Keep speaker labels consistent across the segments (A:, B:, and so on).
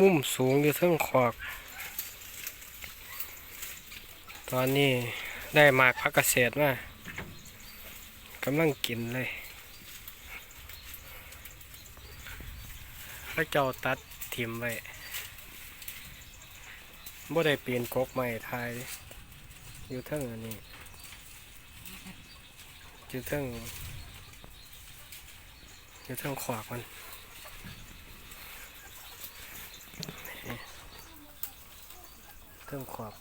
A: มุมสูงอยู่เทั้งขอกตอนนี้ได้มากพักเกษตรมากำลังกินเลยพระเจ้าตัดทิมไว้บ่ได้ปีนกกใหม่ทายดะอยู่เทั้งอันนี้อยู่เทั้งอยู่เทั้งขวากมัน เครื่องขอบ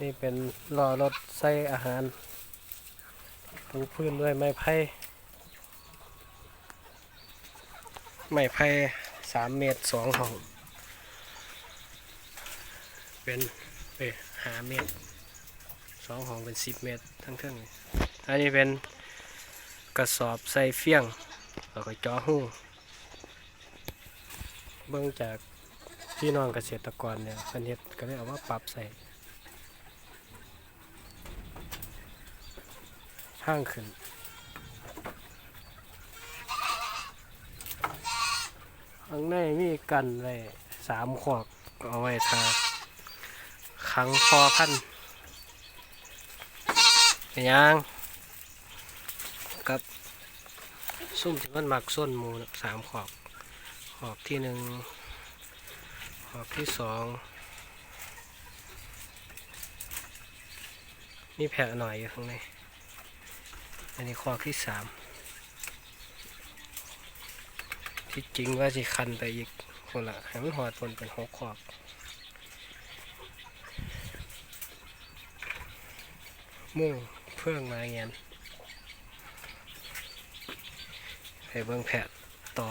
A: นี่เป็นล้อรถใส่อาหารปูพื้นด้วยไม้ไผ่ ไม้ไผ่สามเมตรสองห้อง เป็นเอ้หาเมตรสองห้องเป็นสิบเมตรทั้งเครื่องเลยอันนี้เป็นกระสอบใส่เฟี้ยงแล้วก็จ่อหูเบื้องจาก พี่น้องเกษตรกรเนี่ยเพิ่นเฮ็ดก็เลยเอามาปรับใส่ทางขึ้นข้างในมีกันไว้สามขอกเอาไว้ทาขังพอพันเป็นยังกับซุ่มที่มันมักส้นหมูสามขอกขอกที่หนึ่ง ขอบที่สองมีแผลหน่อยอยู่ข้างในอันนี้ขอที่สามที่จริงว่าสิคันไปอีกคนละให้มันหอดผลเป็นหกขอบมุ่งเพื่องมาเงี้ยไปเบิ่งแผลต่อ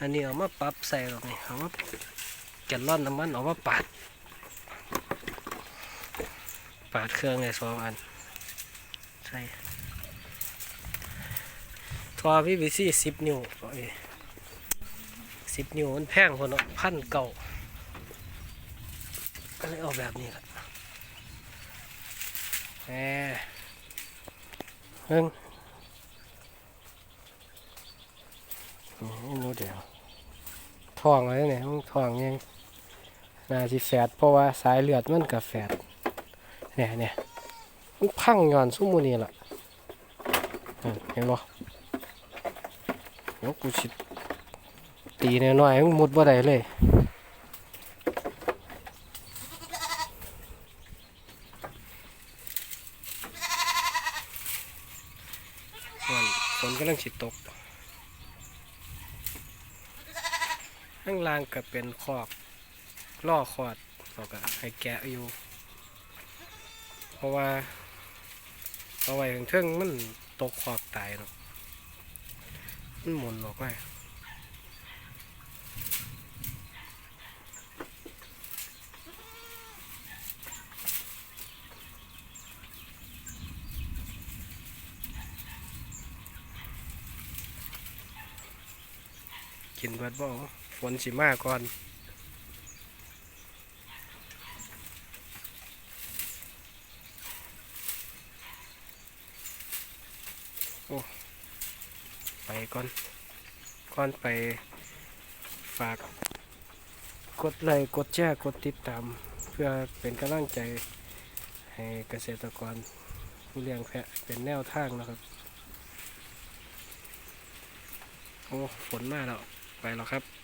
A: อันนี้เอามาปรับใส่หรอกนี่เอามาแกนล่อนน้ำมันเอามาปาด ปาดเครื่องไงสองอันใช่ทอพี่บีซี่สิบนิ้วสิบนิ้วมันแพงคนเนาะพันเก่าก็เลยเอาแบบนี้ละแหมเฮ้ง นู้เดียวทองอะไรเนี่ยทองยังน่าสิแฝดเพราะว่าสายเลือดมันกับแฝดเนี่ยเนี่ยมันพังย้อนซุ้มมูนี่แหละเห็นบ่ยกกูชิตีน้อยๆมันมุดบ่ได้เลยฝนฝนกำลังสิตก ข้างล่างก็เป็นคอกล่อคอดเราก็ให้แกะอยู่ เพราะว่าเอาไว้ถึงเทิงมันตกคอกตายเนาะมันหมุนออกไปกินเบิดบ่ ฝนสิมาก่อนโอ้ไปก่อนก่อนไปฝาก กดไลค์กดแชร์กดติดตาม เพื่อเป็นกำลังใจให้เกษตรกรผู้เลี้ยงแพะเป็นแนวทางนะครับ โอ้ ฝนมาแล้ว ไปแล้วครับ